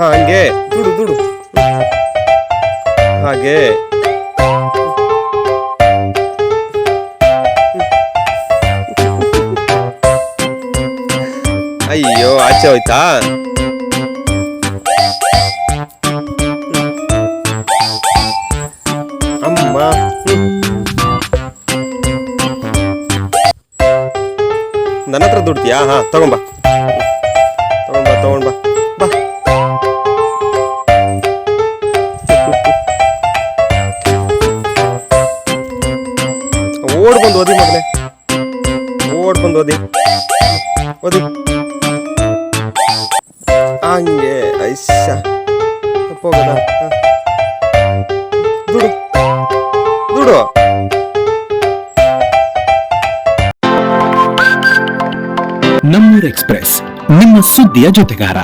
ಹಂಗೆ. ದುಡು ದುಡು. ಹಾಗೆ. ಅಯ್ಯೋ ಆಚೆ ಹೋಯ್ತಾ? ಅಮ್ಮ. ನನ್ನ ಹತ್ರ ದುಡ್ತೀಯಾ? ಹಾ ತಗೊಂಬಾ. ಓಡ್ ಬಂದು ಓದಿ ಮಗನೆ ಓಡ್ ಬಂದು ಓದಿ. ಓದಿ. ಹಂಗೆ ಐಸ ಹೋಗದ? ದುಡು. ದುಡು. ನಮ್ಮೂರ್ ಎಕ್ಸ್ಪ್ರೆಸ್, ನಿಮ್ಮ ಸುದ್ದಿಯ ಜೊತೆಗಾರ.